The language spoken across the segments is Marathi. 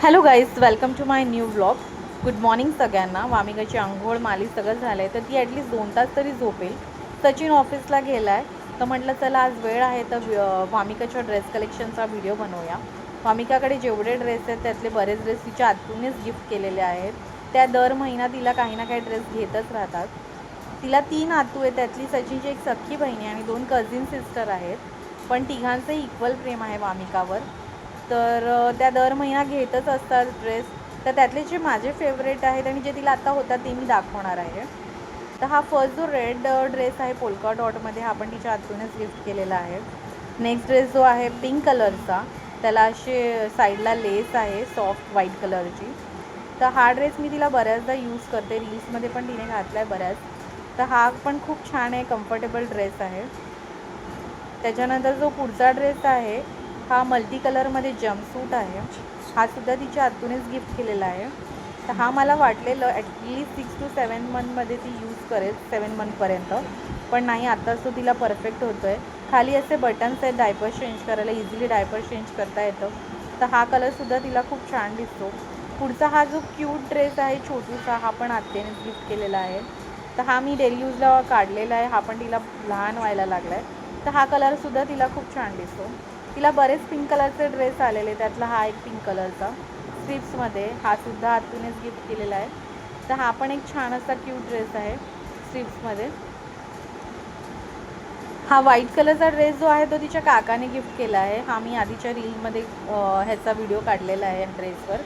Hello guys welcome to my new blog good morning सगळ्यांना. वामिकाची आंघोळ माली सगळं झालं आहे तर ती ॲटलीस्ट दोन तास तरी झोपेल. सचिन ऑफिसला गेला आहे तर म्हटलं चला आज वेळ आहे. तर वामिकाच्या ड्रेस कलेक्शनचा व्हिडिओ बनवूया. वामिकाकडे जेवढे ड्रेस आहेत त्यातले बरेच ड्रेस तिच्या आतूनच गिफ्ट केलेले आहेत. त्या दर महिना तिला काही ना काही ड्रेस घेतच राहतात. तिला तीन आतू आहे त्यातली सचिनची एक सख्खी बहिणी आणि दोन कझिन सिस्टर आहेत. पण तिघांचंही इक्वल प्रेम आहे वामिकावर तर त्या दर महिना घेतच असतात ड्रेस तर त्यातले जे माझे फेवरेट आहेत आणि जे तिला आत्ता होता ते मी दाखवणार आहे. तर हा फर्स्ट जो रेड ड्रेस आहे पोलका डॉटमध्ये हा पण तिच्या आतूनच गिफ्ट केलेला आहे. नेक्स्ट ड्रेस जो आहे पिंक कलरचा त्याला असे साईडला लेस आहे सॉफ्ट व्हाईट कलरची तर हा ड्रेस मी तिला बऱ्याचदा यूज करते. रील्समध्ये पण तिने घातला आहे बऱ्याच. तर हा पण खूप छान आहे कम्फर्टेबल ड्रेस आहे. त्याच्यानंतर जो पुढचा ड्रेस आहे हा मल्टी कलरमध्ये जम्पसूट आहे. हा सुद्धा तिच्या आतूनच गिफ्ट केलेला आहे. तर हा मला वाटलेलं at least six to seven मंथमध्ये ती यूज करेल सेवन मंथपर्यंत पण नाही आत्ताच तो तिला परफेक्ट होतो आहे खाली असे बटन्स आहेत डायपर चेंज करायला इझिली डायपर चेंज करता येतं. तर हा कलरसुद्धा तिला खूप छान दिसतो. पुढचा हा जो क्यूट ड्रेस आहे छोटूसा हा पण आत्तेनेच गिफ्ट केलेला आहे. तर हा मी डेली यूजला काढलेला आहे. हा पण तिला लहान व्हायला लागला आहे तर हा कलरसुद्धा तिला खूप छान दिसतो. तिला बरेच पिंक कलरचे ड्रेस आलेले त्यातला हा एक पिंक कलरचा स्ट्रिप्समध्ये हा सुद्धा आतूनच गिफ्ट केलेला आहे. तर हा पण एक छान असा क्यूट ड्रेस आहे स्ट्रिप्समध्ये हा व्हाईट कलरचा ड्रेस जो आहे तो तिच्या काकाने गिफ्ट केला आहे. हा मी आधीच्या रीलमध्ये ह्याचा व्हिडिओ काढलेला आहे ड्रेसवर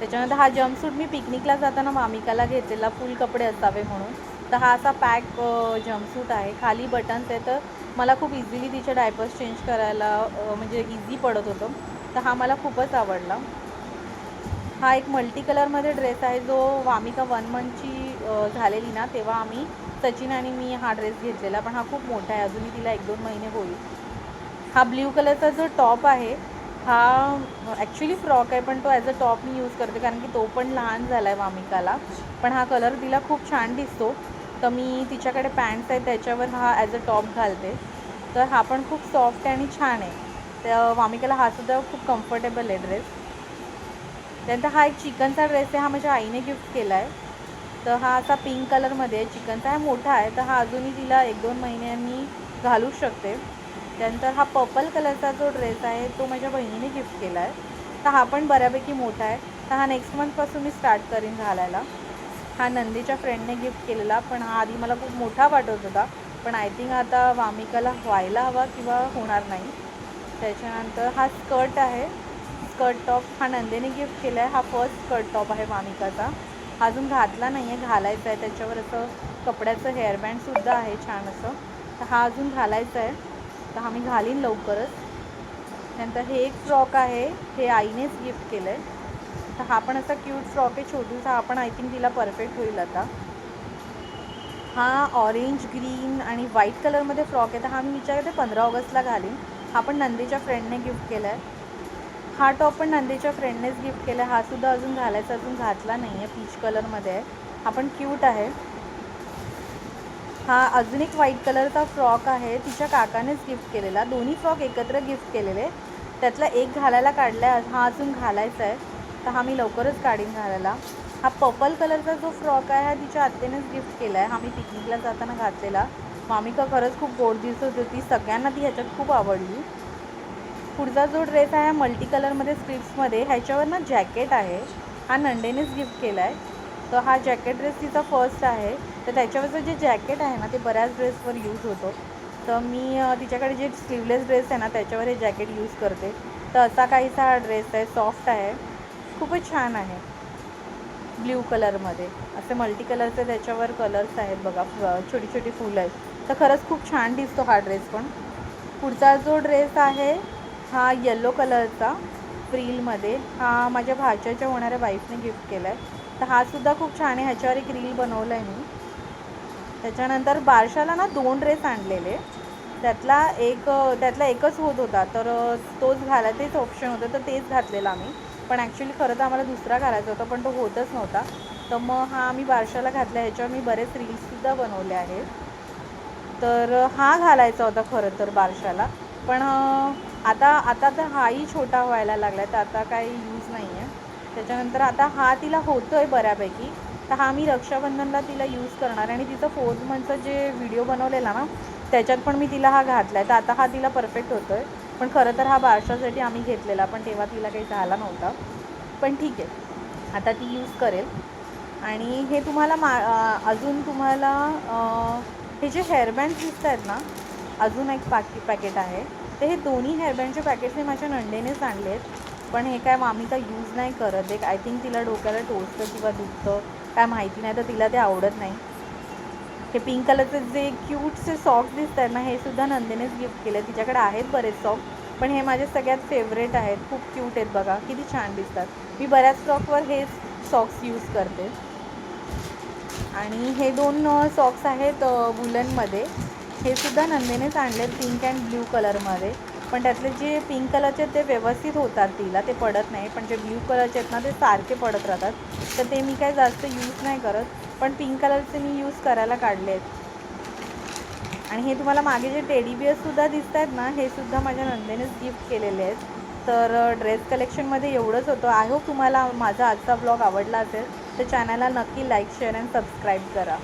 त्याच्यानंतर हा जम्पसूट मी पिकनिकला जाताना मामिकाला घेतलेला. फुल कपडे असावे म्हणून. तर हा असा पॅक जम्पसूट आहे. खाली बटन्स आहे तर मला खूप इझिली तिचे डायपर्स चेंज करायला म्हणजे इझी पडत होतं. तर हा मला खूपच आवडला. हा एक मल्टी कलरमध्ये ड्रेस आहे जो वामिका वन मंथची झालेली ना तेव्हा आम्ही सचिन आणि मी हा ड्रेस घेतलेला. पण हा खूप मोठा आहे अजूनही तिला एक दोन महिने होईल. हा ब्ल्यू कलरचा जो टॉप आहे हा ॲक्च्युली फ्रॉक आहे पण तो ॲज अ टॉप मी यूज करते कारण की तो पण लहान झाला आहे वामिकाला. पण हा कलर तिला खूप छान दिसतो. तर मी तिच्याकडे पॅन्ट्स आहेत त्याच्यावर हा ॲज अ टॉप घालते. तर हा पण खूप सॉफ्ट आहे आणि छान आहे. तर वामिकाला हा सुद्धा खूप कम्फर्टेबल आहे ड्रेस त्यानंतर हा एक चिकनचा ड्रेस आहे हा माझ्या आईने गिफ्ट केला आहे तर हा असा पिंक कलरमध्ये आहे चिकनचा हा मोठा आहे. तर हा अजूनही तिला एक दोन महिन्यांनी घालू शकते. त्यानंतर हा पर्पल कलरचा जो ड्रेस आहे तो माझ्या बहिणीने गिफ्ट केला आहे तर हा पण बऱ्यापैकी मोठा आहे. तर हा नेक्स्ट मंथपासून मी स्टार्ट करीन घालायला. हा नंदीच्या फ्रेंडने गिफ्ट केलेला पण हा आधी मला खूप मोठा वाटत होता. पण आय थिंक आता वामिकाला व्हायला हवा किंवा होणार नाही. त्याच्यानंतर हा स्कर्ट आहे. स्कर्ट टॉप हा नंदेने गिफ्ट केला आहे हा फर्स्ट स्कर्ट टॉप आहे वामिकाचा. हा अजून घातला नाही आहे घालायचा आहे त्याच्यावर असं कपड्याचं हेअरबँडसुद्धा आहे छान असं. तर हा अजून घालायचा आहे तर हा मी घालीन लवकरच. नंतर हे एक फ्रॉक आहे. हे आईनेच गिफ्ट केलं आहे तर हा पण असा क्यूट फ्रॉक आहे छोटूसा हा पण आय थिंक तिला परफेक्ट होईल आता. हा ऑरेंज ग्रीन आणि व्हाईट कलरमध्ये फ्रॉक आहे. तर हा मी विचार करते पंधरा ऑगस्टला घालीन. हा पण नंदीच्या फ्रेंडने गिफ्ट केला आहे हा टॉप पण नंदीच्या फ्रेंडनेच गिफ्ट केला आहे हा सुद्धा अजून घालायचा अजून घातला नाही आहे पीच कलरमध्ये आहे. हा पण क्यूट आहे. हा अजून एक व्हाईट कलरचा फ्रॉक आहे. तिच्या काकानेच गिफ्ट केलेला. दोन्ही फ्रॉक एकत्र गिफ्ट केलेले. त्यातला एक घालायला काढला आहे हा अजून घालायचा आहे. तर हा मी लवकरच काढीन घालायला. हा पर्पल कलरचा जो फ्रॉक आहे हा तिच्या आत्तेनेच गिफ्ट केला आहे हा मी पिकनिकला जाताना घातलेला. मामिका खरंच खूप गोड दिसत होती. सगळ्यांना ती ह्याच्यात खूप आवडली. पुढचा जो ड्रेस आहे मल्टी कलरमध्ये स्ट्रिप्समध्ये ह्याच्यावर ना जॅकेट आहे. हा नंदेनेच गिफ्ट केला आहे तर हा जॅकेट ड्रेस तिचा फर्स्ट आहे. तर त्याच्यावरचं जे जॅकेट आहे ना ते बऱ्याच ड्रेसवर यूज होतो. तर मी तिच्याकडे जे स्लीवलेस ड्रेस आहे ना त्याच्यावर हे जॅकेट यूज करते. तर असा काहीसा हा ड्रेस आहे सॉफ्ट आहे. खूपच छान आहे. ब्ल्यू कलरमध्ये. असे मल्टी कलरचे त्याच्यावर कलर्स आहेत बघा छोटी छोटी फुलं आहेत. तर खरंच खूप छान दिसतो हा ड्रेस पण. पुढचा जो ड्रेस आहे हा येलो कलरचा फ्रीलमध्ये. हा माझ्या भाच्याच्या होणाऱ्या वाईफने गिफ्ट केला आहे तर हा सुद्धा खूप छान आहे. ह्याच्यावर एक रील बनवलं आहे मी. त्याच्यानंतर बारशाला ना दोन ड्रेस आणलेले. त्यातला एक त्यातला एकच होत होता. तर तोच घाला तेच ऑप्शन होतं. तर तेच घातलेलं आम्ही. पण ॲक्च्युली खरं तर आम्हाला दुसरा घालायचा होता पण तो होतच नव्हता. तर मग हा आम्ही बारशाला घातला ह्याच्यावर मी बरेच रील्ससुद्धा बनवले आहेत. तर हा घालायचा होता खरं तर बारशाला. पण आता आता तर हाही छोटा व्हायला लागला आहे तर आता काही यूज नाही आहे त्याच्यानंतर आता हा तिला होतो आहे बऱ्यापैकी. तर हा मी रक्षाबंधनला तिला यूज करणार आणि तिचं फोर्थ मंथचं जे व्हिडिओ बनवलेला ना त्याच्यात पण मी तिला हा घातला आहे तर आता हा तिला परफेक्ट होतो आहे पण खरं तर हा बारशासाठी आम्ही घेतलेला पण तेव्हा तिला काही झाला नव्हता. पण ठीक आहे. आता ती यूज करेल. आणि हे तुम्हाला मा अजून तुम्हाला हे जे हेअरबँड्स दिसत आहेत ना अजून एक पाकी पॅकेट आहे. तर हे दोन्ही हेअरबँडचे पॅकेट्स मी माझ्या नंडेनेच आणले आहेत. पण हे काय मामी का यूज नाही करत. एक आय थिंक तिला डोक्याला टोचतं किंवा दुखतं काय माहिती नाही. तर तिला ते आवडत नाही. हे पिंक कलरचे जे क्यूटचे सॉक्स दिसत आहेत ना हे सुद्धा नंदेनेच गिफ्ट केले तिच्याकडे आहेत बरेच सॉक्स पण हे माझे सगळ्यात फेवरेट आहेत. खूप क्यूट आहेत बघा किती छान दिसतात. मी बऱ्याच सॉकवर हेच सॉक्स यूज करते. आणि हे दोन सॉक्स आहेत वुलनमध्ये. हे सुद्धा नंदेनेच आणले पिंक अँड ब्ल्यू कलरमध्ये पण त्यातले जे पिंक कलरचे आहेत ते व्यवस्थित होतात तिला ते पडत नाही. पण जे ब्ल्यू कलरचे आहेत ना ते सारखे पडत राहतात. तर ते मी काय जास्त यूज नाही करत. पण पिंक कलरचे मी यूज करायला काढले आहेत आणि हे तुम्हाला मागे जे टेडी बिअर्ससुद्धा दिसत आहेत ना हे सुद्धा माझ्या नंदेनेच गिफ्ट केलेले आहेत. तर ड्रेस कलेक्शनमध्ये एवढंच होतं. आय होप तुम्हाला माझा आजचा ब्लॉग आवडला असेल तर चॅनलला नक्की लाईक शेअर अँड सबस्क्राईब करा.